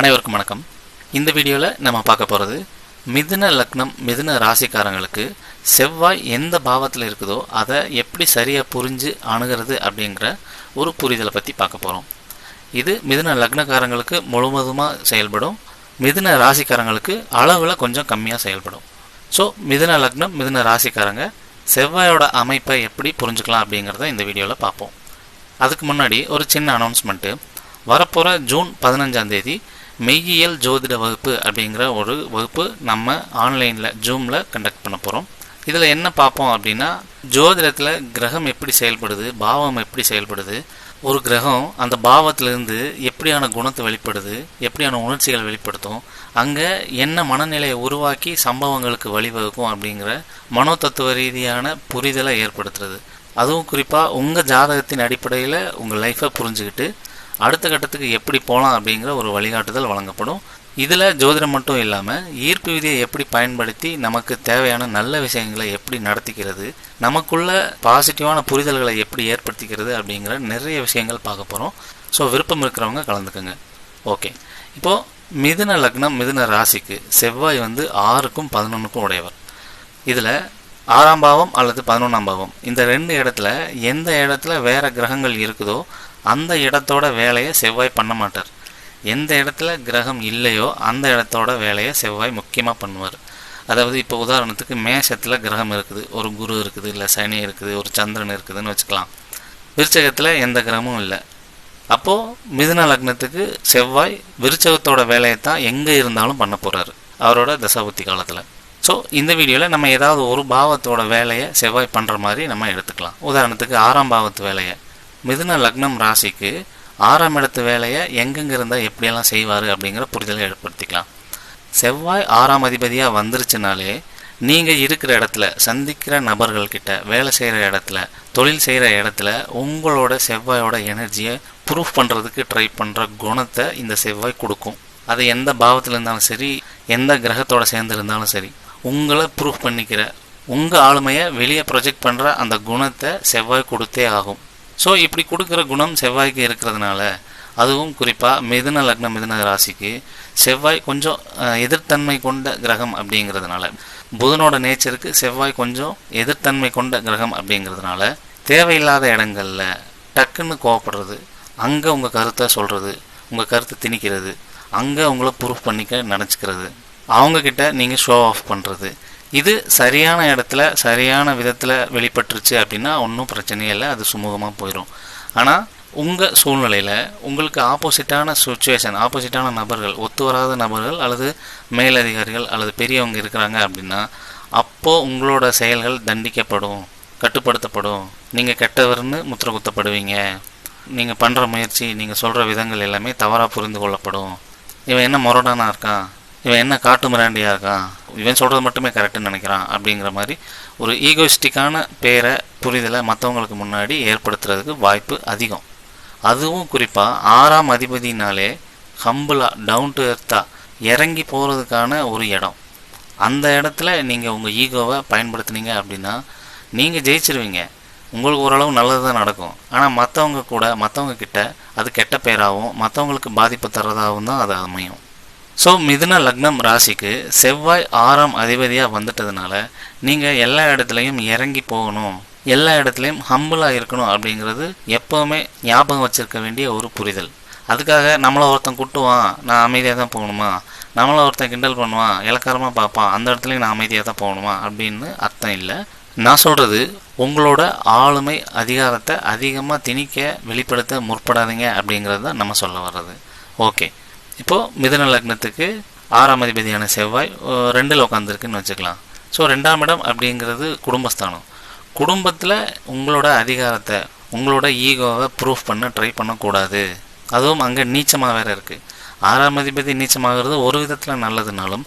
அனைவருக்கும் வணக்கம். இந்த வீடியோவில் நம்ம பார்க்க போகிறது மிதுன லக்னம் மிதுன ராசிக்காரங்களுக்கு செவ்வாய் எந்த பாவத்தில் இருக்குதோ அதை எப்படி சரியாக புரிஞ்சு அணுகிறது அப்படிங்கிற ஒரு புரிதலை பற்றி பார்க்க போகிறோம் இது மிதுன லக்னக்காரங்களுக்கு முழுவதுமாக செயல்படும். மிதுன ராசிக்காரங்களுக்கு அளவில் கொஞ்சம் கம்மியாக செயல்படும். ஸோ மிதுன லக்னம் மிதுன ராசிக்காரங்க செவ்வாயோட அமைப்பை எப்படி புரிஞ்சுக்கலாம் அப்படிங்கிறத இந்த வீடியோவில் பார்ப்போம். அதுக்கு முன்னாடி ஒரு சின்ன அனௌன்ஸ்மெண்ட்டு வரப்போகிற ஜூன் பதினஞ்சாம் தேதி மெய்யியல் ஜோதிட வகுப்பு அப்படிங்கிற ஒரு வகுப்பு நம்ம ஆன்லைனில் ஜூமில் கண்டக்ட் பண்ண போகிறோம் இதில் என்ன பார்ப்போம் அப்படின்னா ஜோதிடத்தில் கிரகம் எப்படி செயல்படுது பாவம் எப்படி செயல்படுது ஒரு கிரகம் அந்த பாவத்திலிருந்து எப்படியான குணத்தை வெளிப்படுது எப்படியான உணர்ச்சிகள் வெளிப்படுத்தும் அங்கே என்ன மனநிலையை உருவாக்கி சம்பவங்களுக்கு வழிவகுக்கும் அப்படிங்கிற மனோதத்துவ ரீதியான புரிதலை ஏற்படுத்துறது. அதுவும் குறிப்பாக உங்கள் ஜாதகத்தின் அடிப்படையில் உங்கள் லைஃப்பை புரிஞ்சுக்கிட்டு அடுத்த கட்டத்துக்கு எப்படி போகலாம் அப்படிங்கிற ஒரு வழிகாட்டுதல் வழங்கப்படும். இதில் ஜோதிடம் மட்டும் இல்லாமல் ஈர்ப்பு விதியை எப்படி பயன்படுத்தி நமக்கு தேவையான நல்ல விஷயங்களை எப்படி நடத்திக்கிறது நமக்குள்ள பாசிட்டிவான புரிதல்களை எப்படி ஏற்படுத்திக்கிறது அப்படிங்கிற நிறைய விஷயங்கள் பார்க்க போகிறோம் ஸோ விருப்பம் இருக்கிறவங்க கலந்துக்குங்க. ஓகே இப்போது மிதுன லக்னம் மிதுன ராசிக்கு செவ்வாய் வந்து ஆறுக்கும் பதினொன்றுக்கும் உடையவர். இதில் ஆறாம் பாவம் அல்லது பதினொன்றாம் பாவம். இந்த ரெண்டு இடத்துல எந்த இடத்துல வேற கிரகங்கள் இருக்குதோ அந்த இடத்தோட வேலையை செவ்வாய் பண்ண மாட்டார். எந்த இடத்துல கிரகம் இல்லையோ அந்த இடத்தோட வேலையை செவ்வாய் முக்கியமாக பண்ணுவார். அதாவது இப்போ உதாரணத்துக்கு மேஷத்தில் கிரகம் இருக்குது ஒரு குரு இருக்குது இல்லை சனி இருக்குது ஒரு சந்திரன் இருக்குதுன்னு வச்சுக்கலாம். விருச்சகத்தில் எந்த கிரகமும் இல்லை. அப்போது மிதுன லக்னத்துக்கு செவ்வாய் விருச்சகத்தோட வேலையை தான் எங்கே இருந்தாலும் பண்ண போகிறாரு அவரோட தசாபுத்தி காலத்தில். ஸோ இந்த வீடியோவில் நம்ம ஏதாவது ஒரு பாவத்தோட வேலையை செவ்வாய் பண்ணுற மாதிரி நம்ம எடுத்துக்கலாம். உதாரணத்துக்கு ஆறாம் பாவத்து வேலையை. மிதுன லக்னம் ராசிக்கு ஆறாம் இடத்து வேலையை எங்கெங்க இருந்தால் எப்படியெல்லாம் செய்வார் அப்படிங்கிற புரிதலை ஏற்படுத்திக்கலாம். செவ்வாய் ஆறாம் அதிபதியாக வந்துருச்சுனாலே நீங்கள் இருக்கிற இடத்துல சந்திக்கிற நபர்கள்கிட்ட வேலை செய்கிற இடத்துல தொழில் செய்கிற இடத்துல உங்களோட செவ்வாயோட எனர்ஜியை ப்ரூஃப் பண்ணுறதுக்கு ட்ரை பண்ணுற குணத்தை இந்த செவ்வாய் கொடுக்கும். அது எந்த பாவத்தில் இருந்தாலும் சரி எந்த கிரகத்தோட சேர்ந்து இருந்தாலும் சரி உங்களை ப்ரூஃப் பண்ணிக்கிற உங்கள் ஆளுமையை வெளியே ப்ரொஜெக்ட் பண்ணுற அந்த குணத்தை செவ்வாய் கொடுத்தே ஆகும். ஸோ இப்படி கொடுக்குற குணம் செவ்வாய்க்கு இருக்கிறதுனால அதுவும் குறிப்பாக மிதுன லக்ன மிதுன ராசிக்கு செவ்வாய் கொஞ்சம் எதிர்த்தன்மை கொண்ட கிரகம் அப்படிங்கிறதுனால புதனோட நேச்சருக்கு செவ்வாய் கொஞ்சம் எதிர்த்தன்மை கொண்ட கிரகம் அப்படிங்கிறதுனால தேவையில்லாத இடங்கள்ல டக்குன்னு கோவப்படுறது அங்கே உங்கள் கருத்தை சொல்கிறது உங்கள் கருத்தை திணிக்கிறது அங்கே உங்களை ப்ரூஃப் பண்ணிக்க நினச்சிக்கிறது அவங்கக்கிட்ட நீங்கள் ஷோ ஆஃப் பண்ணுறது இது சரியான இடத்துல சரியான விதத்தில் வெளிப்பட்டுருச்சு அப்படின்னா ஒன்றும் பிரச்சனையே இல்லை அது சுமூகமாக போயிடும் ஆனால் உங்கள் சூழ்நிலையில் உங்களுக்கு ஆப்போசிட்டான சுச்சுவேஷன் ஆப்போசிட்டான நபர்கள் ஒத்து வராத நபர்கள் அல்லது மேலதிகாரிகள் அல்லது பெரியவங்க இருக்கிறாங்க அப்படின்னா அப்போது உங்களோட செயல்கள் தண்டிக்கப்படும் கட்டுப்படுத்தப்படும். நீங்கள் கெட்டவர்னு முத்திர குத்தப்படுவீங்க. நீங்கள் பண்ணுற முயற்சி நீங்கள் சொல்கிற விதங்கள் எல்லாமே தவறாக புரிந்து கொள்ளப்படும். இவன் என்ன மொரடானா இருக்கான்? இவன் என்ன காட்டு மிராண்டியாக இருக்கான்? இவன் சொல்கிறது மட்டுமே கரெக்டுன்னு நினைக்கிறான் அப்படிங்கிற மாதிரி ஒரு ஈகோயிஸ்டிக்கான பேரை புரிதலை மற்றவங்களுக்கு முன்னாடி ஏற்படுத்துறதுக்கு வாய்ப்பு அதிகம். அதுவும் குறிப்பாக ஆறாம் அதிபதினாலே ஹம்பிளாக டவுன் டு எர்த்தாக இறங்கி போகிறதுக்கான ஒரு இடம். அந்த இடத்துல நீங்கள் உங்கள் ஈகோவை பயன்படுத்துனீங்க அப்படின்னா நீங்கள் ஜெயிச்சிருவீங்க. உங்களுக்கு ஓரளவு நல்லது தான் நடக்கும். ஆனால் மற்றவங்க கூட மற்றவங்க கிட்ட அது கெட்ட பேராகவும் மற்றவங்களுக்கு பாதிப்பு தர்றதாகவும் தான் அது அமையும். ஸோ மிதுன லக்னம் ராசிக்கு செவ்வாய் ஆறாம் அதிபதியாக வந்துட்டதுனால நீங்கள் எல்லா இடத்துலையும் இறங்கி போகணும். எல்லா இடத்துலையும் ஹம்பிளாக இருக்கணும் அப்படிங்கிறது எப்போவுமே ஞாபகம் வச்சுருக்க வேண்டிய ஒரு புரிதல். அதுக்காக நம்மளை ஒருத்தன் குட்டுவான் நான் அமைதியாக தான் போகணுமா? நம்மளை ஒருத்தன் கிண்டல் பண்ணுவான் இலக்காரமாக பார்ப்பான் அந்த இடத்துலையும் நான் அமைதியாக தான் போகணுமா? அப்படின்னு அர்த்தம் இல்லை. நான் சொல்கிறது உங்களோட ஆளுமை அதிகாரத்தை அதிகமாக திணிக்க வெளிப்படுத்த முற்படாதீங்க அப்படிங்கிறது தான் நம்ம சொல்ல வர்றது. ஓகே இப்போது மிதன லக்னத்துக்கு ஆறாம் அதிபதியான செவ்வாய் ரெண்டில் உட்காந்துருக்குன்னு வச்சுக்கலாம். ஸோ ரெண்டாம் இடம் அப்படிங்கிறது குடும்பஸ்தானம். குடும்பத்தில் உங்களோட அதிகாரத்தை உங்களோட ஈகோவை ப்ரூஃப் பண்ண ட்ரை பண்ணக்கூடாது. அதுவும் அங்கே நீச்சமாக வேறு இருக்குது ஆறாம் அதிபதி நீச்சமாகிறது ஒரு விதத்தில் நல்லதுனாலும்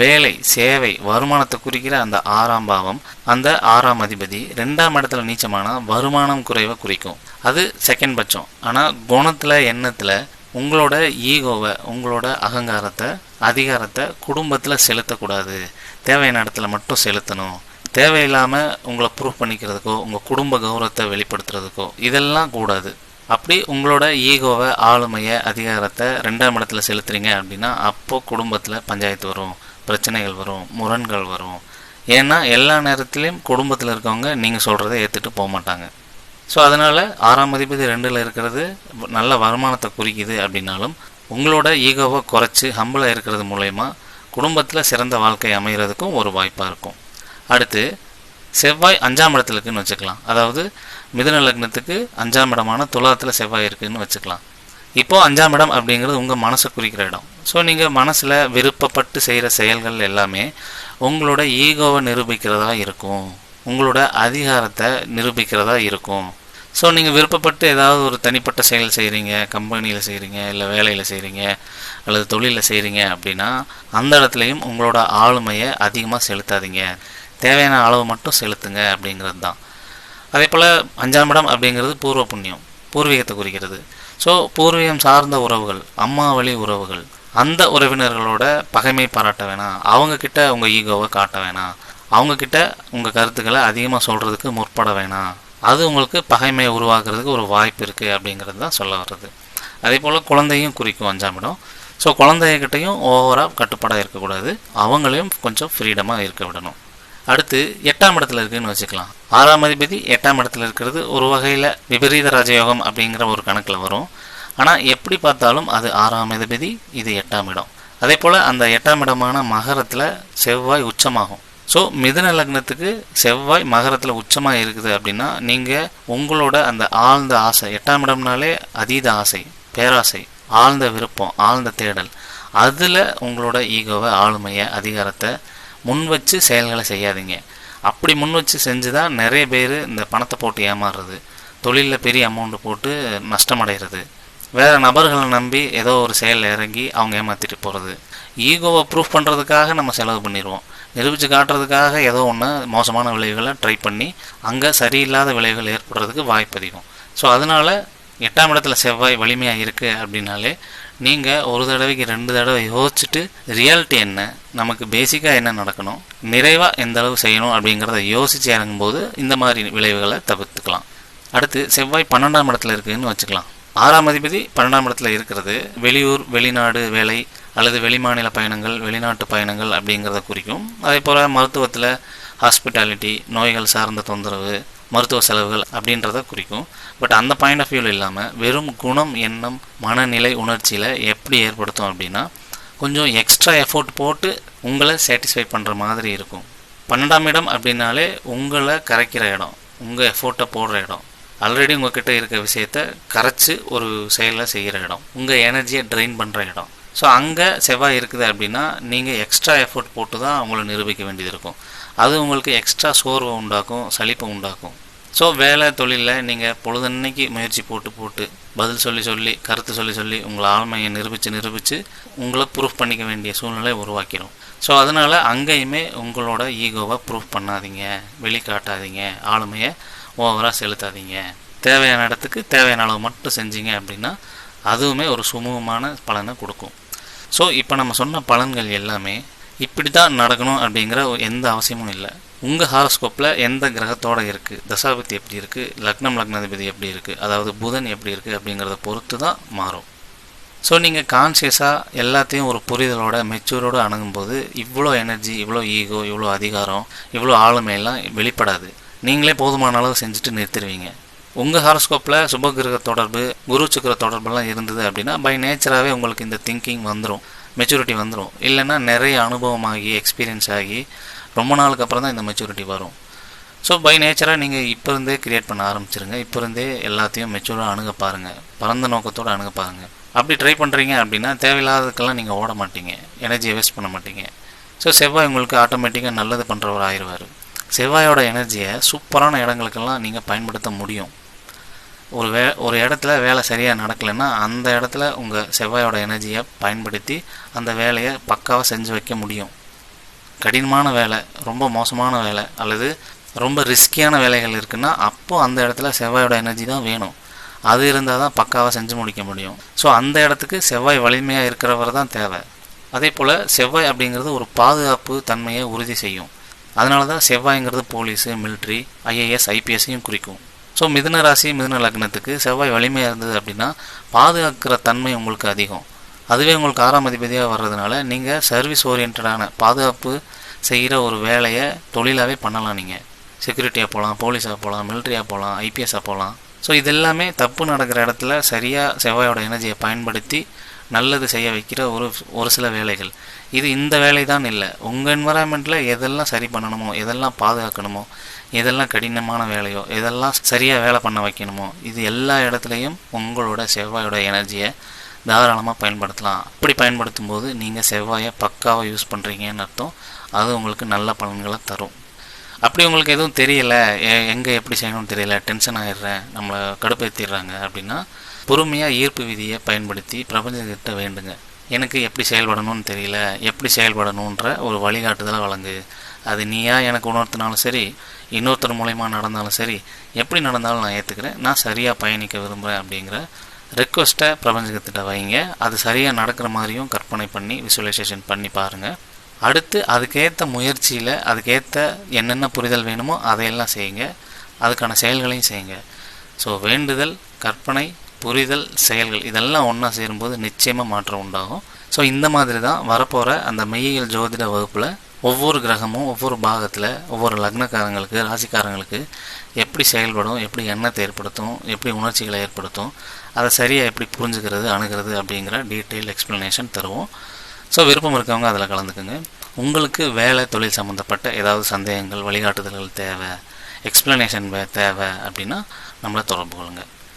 வேலை சேவை வருமானத்தை குறிக்கிற அந்த ஆறாம் பாவம் அந்த ஆறாம் அதிபதி ரெண்டாம் இடத்துல நீச்சமானால் வருமானம் குறைவை குறிக்கும். அது செகண்ட் பட்சம். ஆனால் குணத்தில் எண்ணத்தில் உங்களோட ஈகோவை உங்களோட அகங்காரத்தை அதிகாரத்தை குடும்பத்தில் செலுத்தக்கூடாது. தேவையான இடத்துல மட்டும் செலுத்தணும். தேவையில்லாமல் உங்களை ப்ரூவ் பண்ணிக்கிறதுக்கோ உங்கள் குடும்ப கௌரவத்தை வெளிப்படுத்துறதுக்கோ இதெல்லாம் கூடாது. அப்படி உங்களோட ஈகோவை ஆளுமையை அதிகாரத்தை ரெண்டாம் இடத்துல செலுத்துறீங்க அப்படின்னா அப்போது குடும்பத்தில் பஞ்சாயத்து வரும் பிரச்சனைகள் வரும் முரண்கள் வரும். ஏன்னா எல்லா நேரத்துலையும் குடும்பத்தில் இருக்கவங்க நீங்கள் சொல்கிறத ஏற்றுட்டு போக மாட்டாங்க. ஸோ அதனால் ஆறாம் அதிபதி ரெண்டில் இருக்கிறது நல்ல வருமானத்தை குறிக்குது அப்படின்னாலும் உங்களோட ஈகோவை குறைச்சி ஹம்பிளாக இருக்கிறது மூலயமா குடும்பத்தில் சிறந்த வாழ்க்கை அமைகிறதுக்கும் ஒரு வாய்ப்பாக இருக்கும். அடுத்து செவ்வாய் அஞ்சாம் இடத்துல இருக்குன்னு வச்சுக்கலாம். அதாவது மிதுன லக்னத்துக்கு அஞ்சாம் இடமான துலாத்தில் செவ்வாய் இருக்குன்னு வச்சுக்கலாம். இப்போது அஞ்சாம் இடம் அப்படிங்கிறது உங்கள் மனசை குறிக்கிற இடம். ஸோ நீங்கள் மனசில் விருப்பப்பட்டு செய்கிற செயல்கள் எல்லாமே உங்களோட ஈகோவை நிரூபிக்கிறதா இருக்கும். உங்களோட அதிகாரத்தை நிரூபிக்கிறதா இருக்கும். ஸோ நீங்கள் விருப்பப்பட்டு ஏதாவது ஒரு தனிப்பட்ட செயல் செய்கிறீங்க கம்பெனியில் செய்கிறீங்க இல்லை வேலையில் செய்கிறீங்க அல்லது தொழிலில் செய்கிறீங்க அப்படின்னா அந்த இடத்துலையும் உங்களோட ஆளுமையை அதிகமாக செலுத்தாதீங்க. தேவையான அளவு மட்டும் செலுத்துங்க அப்படிங்கிறது தான். அதே போல் அஞ்சாம் இடம் அப்படிங்கிறது பூர்வ புண்ணியம் பூர்வீகத்தை குறிக்கிறது. ஸோ பூர்வீகம் சார்ந்த உறவுகள் அம்மா வழி உறவுகள் அந்த உறவினர்களோட பகைமை பாராட்ட வேணாம். அவங்கக்கிட்ட உங்கள் ஈகோவை காட்ட வேணாம். அவங்கக்கிட்ட உங்கள் கருத்துக்களை அதிகமாக சொல்கிறதுக்கு முற்பட வேணாம். அது உங்களுக்கு பகைமையை உருவாக்குறதுக்கு ஒரு வாய்ப்பு இருக்குது அப்படிங்கிறது தான் சொல்ல வர்றது. அதே போல் குழந்தையும் குறிக்கும் அஞ்சாம் இடம். ஸோ குழந்தைகிட்டையும் ஓவராக கட்டுப்பாடாக இருக்கக்கூடாது. அவங்களையும் கொஞ்சம் ஃப்ரீடமாக இருக்க விடணும். அடுத்து எட்டாம் இடத்துல இருக்குன்னு வச்சுக்கலாம். ஆறாம் அதிபதி எட்டாம் இடத்துல இருக்கிறது ஒரு வகையில் விபரீத ராஜயோகம் அப்படிங்கிற ஒரு கணக்கில் வரும். ஆனால் எப்படி பார்த்தாலும் அது ஆறாம் அதிபதி இது எட்டாம் இடம். அதே போல் அந்த எட்டாம் இடமான மகரத்தில் செவ்வாய் உச்சமாகும். ஸோ மிதன லக்னத்துக்கு செவ்வாய் மகரத்தில் உச்சமாக இருக்குது அப்படின்னா நீங்கள் உங்களோட அந்த ஆழ்ந்த ஆசை எட்டாம் இடம்னாலே அதீத ஆசை பேராசை ஆழ்ந்த விருப்பம் ஆழ்ந்த தேடல் அதில் உங்களோட ஈகோவை ஆளுமையை அதிகாரத்தை முன் வச்சு செயல்களை செய்யாதீங்க. அப்படி முன் வச்சு செஞ்சு தான் நிறைய பேர் இந்த பணத்தை போட்டு ஏமாறுறது தொழிலில் பெரிய அமௌண்ட்டு போட்டு நஷ்டமடைகிறது வேறு நபர்களை நம்பி ஏதோ ஒரு செயலில் இறங்கி அவங்க ஏமாற்றிட்டு போகிறது ஈகோவை ப்ரூஃப் பண்ணுறதுக்காக நம்ம செலவு பண்ணிடுவோம் நிரூபித்து காட்டுறதுக்காக ஏதோ ஒன்று மோசமான விளைவுகளை ட்ரை பண்ணி அங்கே சரியில்லாத விளைவுகள் ஏற்படுறதுக்கு வாய்ப்பு அதிகம். ஸோ அதனால் எட்டாம் இடத்துல செவ்வாய் வலிமையாக இருக்குது அப்படின்னாலே நீங்கள் ஒரு தடவைக்கு ரெண்டு தடவை யோசிச்சுட்டு ரியாலிட்டி என்ன நமக்கு பேசிக்காக என்ன நடக்கணும் நிறைவாக எந்த அளவு செய்யணும் அப்படிங்கிறத யோசித்து இறங்கும்போது இந்த மாதிரி விளைவுகளை தவிர்த்துக்கலாம். அடுத்து செவ்வாய் பன்னெண்டாம் இடத்துல இருக்குதுன்னு வச்சுக்கலாம். ஆறாம் அதிபதி பன்னெண்டாம் இடத்துல இருக்கிறது. வெளியூர் வெளிநாடு வேலை அல்லது வெளிமாநில பயணங்கள் வெளிநாட்டு பயணங்கள் அப்படிங்கிறத குறிக்கும். அதே போல் மருத்துவத்தில் ஹாஸ்பிட்டாலிட்டி நோய்கள் சார்ந்த தொந்தரவு மருத்துவ செலவுகள் அப்படின்றத குறிக்கும். பட் அந்த பாயிண்ட் ஆஃப் வியூவில் இல்லாமல் வெறும் குணம் எண்ணம் மனநிலை உணர்ச்சியில் எப்படி ஏற்படுத்தும் அப்படின்னா கொஞ்சம் எக்ஸ்ட்ரா எஃபோர்ட் போட்டு உங்களை சாட்டிஸ்ஃபை பண்ணுற மாதிரி இருக்கும். பன்னெண்டாம் இடம் அப்படின்னாலே உங்களை கரைக்கிற இடம் உங்கள் எஃபோர்ட்டை போடுற இடம். ஆல்ரெடி உங்ககிட்ட இருக்க விஷயத்த கரைச்சி ஒரு செயலை செய்கிற இடம் உங்கள் எனர்ஜியை ட்ரெயின் பண்ணுற இடம். ஸோ அங்கே செவ்வாய் இருக்குது அப்படின்னா நீங்கள் எக்ஸ்ட்ரா எஃபோர்ட் போட்டு தான் அவங்கள நிரூபிக்க வேண்டியது இருக்கும். அது உங்களுக்கு எக்ஸ்ட்ரா சோர்வை உண்டாக்கும் சளிப்பை உண்டாக்கும். ஸோ வேலை தொழிலில் நீங்கள் பொழுதன்னைக்கு முயற்சி போட்டு போட்டு பதில் சொல்லி சொல்லி கருத்து சொல்லி சொல்லி உங்களை ஆளுமையை நிரூபித்து நிரூபித்து உங்களை ப்ரூஃப் பண்ணிக்க வேண்டிய சூழ்நிலை உருவாக்கிடும் ஸோ அதனால் அங்கேயுமே உங்களோட ஈகோவை ப்ரூஃப் பண்ணாதீங்க வெளிக்காட்டாதீங்க ஆளுமையை ஓவராக செலுத்தாதீங்க. தேவையான இடத்துக்கு தேவையான அளவு மட்டும் செஞ்சீங்க அப்படின்னா அதுவுமே ஒரு சுமூகமான பலனை கொடுக்கும். ஸோ இப்போ நம்ம சொன்ன பலன்கள் எல்லாமே இப்படி தான் நடக்கணும் அப்படிங்கிற எந்த அவசியமும் இல்லை. உங்கள் ஹாரோஸ்கோப்பில் எந்த கிரகத்தோடு இருக்குது தசாபதி எப்படி இருக்குது லக்னம் லக்னாதிபதி எப்படி இருக்குது அதாவது புதன் எப்படி இருக்குது அப்படிங்கிறத பொறுத்து தான் மாறும் ஸோ நீங்கள் கான்சியஸாக எல்லாத்தையும் ஒரு புரிதலோட மெச்சூரோடு அணுகும்போது இவ்வளோ எனர்ஜி இவ்வளோ ஈகோ இவ்வளோ அதிகாரம் இவ்வளோ ஆளுமையெல்லாம் வெளிப்படாது. நீங்களே போதுமான அளவு செஞ்சுட்டு நிறுத்திடுவீங்க உங்கள் ஹாரோஸ்கோப்பில் சுபகிரக தொடர்பு குரு சுக்கிர தொடர்பெல்லாம் இருந்தது அப்படின்னா பை நேச்சராகவே உங்களுக்கு இந்த திங்கிங் வந்துடும் மெச்சூரிட்டி வந்துடும் இல்லைன்னா நிறைய அனுபவமாகி எக்ஸ்பீரியன்ஸ் ஆகி ரொம்ப நாளுக்கு அப்புறம் தான் இந்த மெச்சூரிட்டி வரும். ஸோ பை நேச்சராக நீங்கள் இப்போ இருந்தே க்ரியேட் பண்ண ஆரம்பிச்சிருங்க. இப்போ இருந்தே எல்லாத்தையும் மெச்சூராக அணுக பாருங்கள் பரந்த நோக்கத்தோடு அணுக பாருங்கள் அப்படி ட்ரை பண்ணுறீங்க அப்படின்னா தேவையில்லாததுக்கெல்லாம் நீங்கள் ஓட மாட்டீங்க. எனர்ஜியை வேஸ்ட் பண்ண மாட்டீங்க. ஸோ செவ்வாய் உங்களுக்கு ஆட்டோமேட்டிக்காக நல்லது பண்ணுறவர் ஆயிடுவார் செவ்வாயோட எனர்ஜியை சூப்பரான இடங்களுக்கெல்லாம் நீங்கள் பயன்படுத்த முடியும். ஒரு வே ஒரு இடத்துல வேலை சரியாக நடக்கலைன்னா அந்த இடத்துல உங்கள் செவ்வாயோட எனர்ஜியை பயன்படுத்தி அந்த வேலையை பக்காவாக செஞ்சு வைக்க முடியும். கடினமான வேலை ரொம்ப மோசமான வேலை அல்லது ரொம்ப ரிஸ்கியான வேலைகள் இருக்குன்னா அப்போ அந்த இடத்துல செவ்வாயோட எனர்ஜி தான் வேணும். அது இருந்தால் தான் பக்காவாக செஞ்சு முடிக்க முடியும். ஸோ அந்த இடத்துக்கு செவ்வாய் வலிமையாக இருக்கிறவர் தான் தேவை. அதே போல் செவ்வாய் அப்படிங்கிறது ஒரு பாதுகாப்பு தன்மையை உறுதி செய்யும். அதனால தான் செவ்வாய்ங்கிறது போலீஸு மிலிட்ரி ஐஏஎஸ் ஐபிஎஸ்ஸையும் குறிக்கும். ஸோ மிதுன ராசி மிதுன லக்னத்துக்கு செவ்வாய் வலிமையாக இருந்தது அப்படின்னா பாதுகாக்கிற தன்மை உங்களுக்கு அதிகம். அதுவே உங்களுக்கு ஆறாம் அதிபதியாக வர்றதுனால நீங்கள் சர்வீஸ் ஓரியன்டான பாதுகாப்பு செய்கிற ஒரு வேலையை தொழிலாகவே பண்ணலாம் நீங்கள் செக்யூரிட்டியாக போகலாம் போலீஸாக போகலாம் மிலிட்ரியாக போகலாம் ஐபிஎஸ்ஸாக போகலாம் ஸோ இது எல்லாமே தப்பு நடக்கிற இடத்துல சரியாக செவ்வாயோட எனர்ஜியை பயன்படுத்தி நல்லது செய்ய வைக்கிற ஒரு ஒரு சில வேலைகள். இது இந்த வேலை தான் இல்லை. உங்கள் என்வரான்மெண்ட்டில் எதெல்லாம் சரி பண்ணணுமோ எதெல்லாம் பாதுகாக்கணுமோ எதெல்லாம் கடினமான வேலையோ எதெல்லாம் சரியாக வேலை பண்ண வைக்கணுமோ இது எல்லா இடத்துலையும் உங்களோட செவ்வாயோட எனர்ஜியை தாராளமாக பயன்படுத்தலாம். அப்படி பயன்படுத்தும் போது நீங்கள் செவ்வாயை பக்காவாக யூஸ் பண்ணுறீங்கன்னு அர்த்தம். அது உங்களுக்கு நல்ல பலன்களை தரும். அப்படி உங்களுக்கு எதுவும் தெரியல? எங்கே எப்படி செய்யணும்னு தெரியல? டென்ஷன் ஆகிடுறேன் நம்மளை கடுப்பேற்றிடுறாங்க அப்படின்னா பொறுமையாக ஈர்ப்பு விதியை பயன்படுத்தி பிரபஞ்சத்திட்ட வேண்டுங்க. எனக்கு எப்படி செயல்படணும்னு தெரியல? எப்படி செயல்படணுன்ற ஒரு வழிகாட்டுதலை வழங்கு. அது நீயா எனக்கு உணர்த்தினாலும் சரி இன்னொருத்தர் மூலயமா நடந்தாலும் சரி எப்படி நடந்தாலும் நான் ஏற்றுக்கிறேன் நான் சரியாக பயணிக்க விரும்புகிறேன் அப்படிங்கிற ரெக்வஸ்ட்டை பிரபஞ்சத்திட்ட வைங்க. அது சரியாக நடக்கிற மாதிரியும் கற்பனை பண்ணி விசுவலைசேஷன் பண்ணி பாருங்கள் அடுத்து அதுக்கேற்ற முயற்சியில் அதுக்கேற்ற என்னென்ன புரிதல் வேணுமோ அதையெல்லாம் செய்யுங்க. அதுக்கான செயல்களையும் செய்யுங்க. ஸோ வேண்டுதல் கற்பனை புரிதல் செயல்கள் இதெல்லாம் ஒன்றா சேரும்போது நிச்சயமாக மாற்றம் உண்டாகும். ஸோ இந்த மாதிரி தான் வரப்போகிற அந்த மெய்யியல் ஜோதிட வகுப்பில் ஒவ்வொரு கிரகமும் ஒவ்வொரு பாகத்தில் ஒவ்வொரு லக்னக்காரங்களுக்கு ராசிக்காரங்களுக்கு எப்படி செயல்படும் எப்படி எண்ணத்தை ஏற்படுத்தும் எப்படி உணர்ச்சிகளை ஏற்படுத்தும் அதை சரியாக எப்படி புரிஞ்சுக்கிறது அணுகிறது அப்படிங்கிற டீட்டெயில் எக்ஸ்ப்ளனேஷன் தருவோம். ஸோ விருப்பம் இருக்கவங்க அதில் கலந்துக்குங்க. உங்களுக்கு வேலை தொழில் சம்மந்தப்பட்ட ஏதாவது சந்தேகங்கள் வழிகாட்டுதல்கள் தேவை எக்ஸ்ப்ளனேஷன் தேவை அப்படின்னா நம்மளை தொடர்பு கொள்ளுங்கள்